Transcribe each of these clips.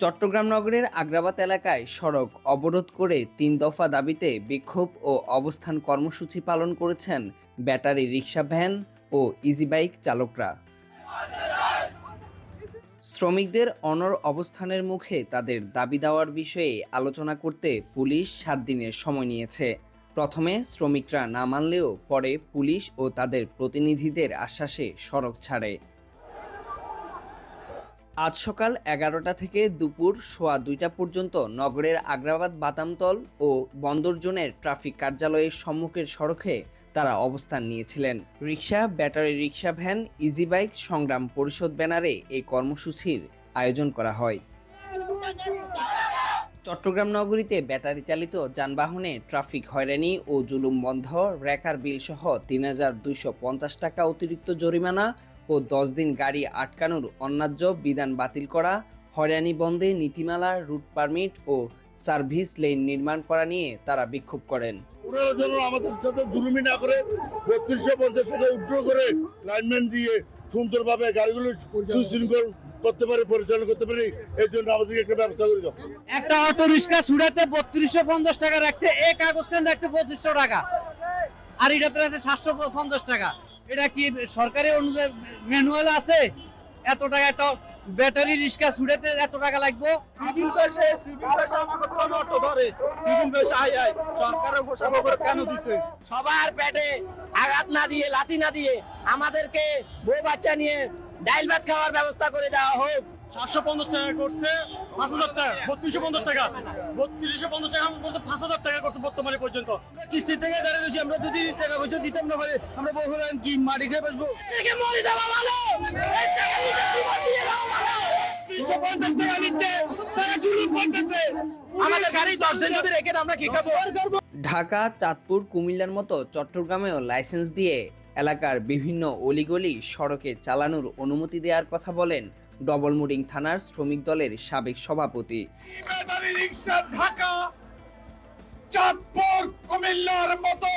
চট্টগ্রাম নগরের আগ্রাবাদ এলাকায় সড়ক অবরোধ করে তিন দফা দাবিতে বিক্ষোভ ও অবস্থান কর্মসূচি পালন করেছেন ব্যাটারি রিক্সা ভ্যান ও ইজি বাইক চালকরা। শ্রমিকদের অনর অবস্থানের মুখে তাদের দাবি দেওয়ার বিষয়ে আলোচনা করতে পুলিশ সাত দিনের সময় নিয়েছে। প্রথমে শ্রমিকরা না মানলেও পরে পুলিশ ও তাদের প্রতিনিধিদের আশ্বাসে সড়ক ছাড়ে। আজ সকাল এগারোটা থেকে দুপুর সোয়া দুইটা পর্যন্ত নগরের আগ্রাবাদ বাদামতল ও বন্দর জোনের ট্রাফিক কার্যালয়ের সম্মুখের সড়কে তারা অবস্থান নিয়েছিলেন। Rickshaw battery rickshaw van, easy bike, সংগ্রাম পরিষদ ব্যানারে এই কর্মসূচির আয়োজন করা হয়। চট্টগ্রাম নগরীতে ব্যাটারি চালিত যানবাহনে ট্রাফিক হয়রানি ও জুলুম বন্ধ রেকার বিল সহ তিন হাজার দুইশো পঞ্চাশ টাকা অতিরিক্ত জরিমানা ও দশ দিন গাড়ি আটকানোর অন্যায্য বিধান বাতিল করা হয়রানি বন্ধে নীতিমালা রুট পারমিট ও সার্ভিস লেন নির্মাণ করা নিয়ে তারা বিক্ষোভ করেন। ওনারা যেন আমাদের সাথে জুলুমি না করে বত্রিশশো পঞ্চাশ টাকা উড্র করে লাইনম্যান দিয়ে সুন্দরভাবে গাড়িগুলো সুশৃঙ্খল করতে পারে পরিচালনা করতে পারি এই জন্য আমাদেরকে একটা ব্যবস্থা করে দাও। একটা অটো রিক্সা সুরাতে বত্রিশশো পঞ্চাশ টাকা রাখছে এ কাগজ খান রাখছে পঁচিশশো টাকা? আর এটাতে আছে সাতশো পঞ্চাশ টাকা। এটা কি সরকারি অনুযায়ী ম্যানুয়াল আছে? এত টাকা একটা ব্যাটারি রিক্সা সুরাতে এত টাকা লাগবে? সিভিল বেশে সিভিল বেশে আমাকে কোন অটো ধরে। সিভিল বেশে আই আই সরকারের পোশাক করে কেন দিছে? সবার পেটে আঘাত না দিয়ে লাথি না দিয়ে আমাদেরকে বউ বাচ্চা নিয়ে ডাইল ভাত খাওয়ার ব্যবস্থা করে দেওয়া হোক। সাতশো পঞ্চাশ টাকা করছে পাঁচ হাজার টাকা বত্রিশশো পঞ্চাশ টাকা। বত্রিশশো পঞ্চাশ টাকা করছে পাঁচ হাজার টাকা করছে বর্তমানে পর্যন্ত। কিস্তি থেকে দাঁড়িয়ে রয়েছি আমরা যদি টাকা পয়সা দিতাম না পারে আমরা বহু কি মাটি খেয়ে বসবো থেকে মরে যাওয়া ভালো! এই টাকা নিতে জীবন দিয়ে দেওয়া ভালো। তিনশো পঞ্চাশ টাকা নিচ্ছে তারা জুলুম করতেছে। আমাদের গাড়ি দশ দিন যদি রেখে আমরা কি খাব? ঢাকা চাঁদপুর কুমিল্লার মতো চট্টগ্রামেও লাইসেন্স দিয়ে এলাকার বিভিন্ন অলিগলি সড়কে চালানোর অনুমতি দেওয়ার কথা বলেন ডবলমুডিং থানার শ্রমিক দলের সাবেক সভাপতি। ঢাকা চাঁদপুর কুমিল্লার মতো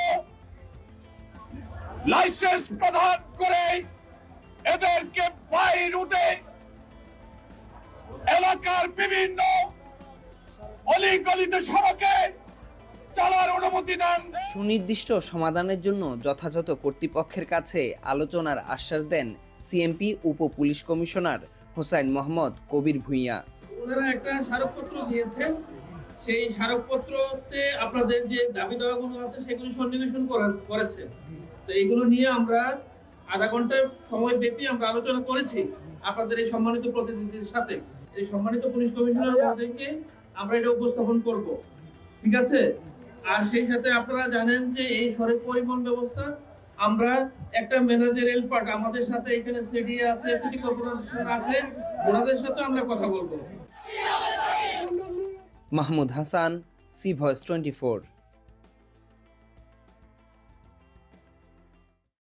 লাইসেন্স প্রদান করে এদেরকে বাই রুটে এলাকার বিভিন্ন অলিগলিতে সড়কে চলার অনুমতি দেন। সুনির্দিষ্ট সমাধানের জন্য যথাযথ কর্তৃপক্ষের কাছে আলোচনার আশ্বাস দেন সিএমপি উপ পুলিশ কমিশনার হোসাইন মোহাম্মদ কবির ভূঁইয়া। ওনারা একটা স্মারকপত্র দিয়েছে। সেই স্মারকপত্রতে আপনাদের যে দাবি দাওয়াগুলো আছে সেগুলো সন্নিবেশন করা- করেছে। তো এগুলো নিয়ে আমরা আধা ঘণ্টার সময় ব্যাপী আমরা আলোচনা করেছি আপনাদের এই সম্মানিত প্রতিনিধির সাথে। এই সম্মানিত পুলিশ কমিশনার মহোদয়কে আমরা এটা উপস্থাপন করব। ঠিক আছে? আর সেই সাথে আপনারা জানেন যে এই সড়ক পরিবহন ব্যবস্থা আমরা একটা ম্যানেজারিয়াল পার্ট আমাদের সাথে এখানে সিডি আছে সিটি কর্পোরেশন আছে, ওনাদের সাথে আমরা কথা বলব। Mahmud Hasan, C voice twenty four.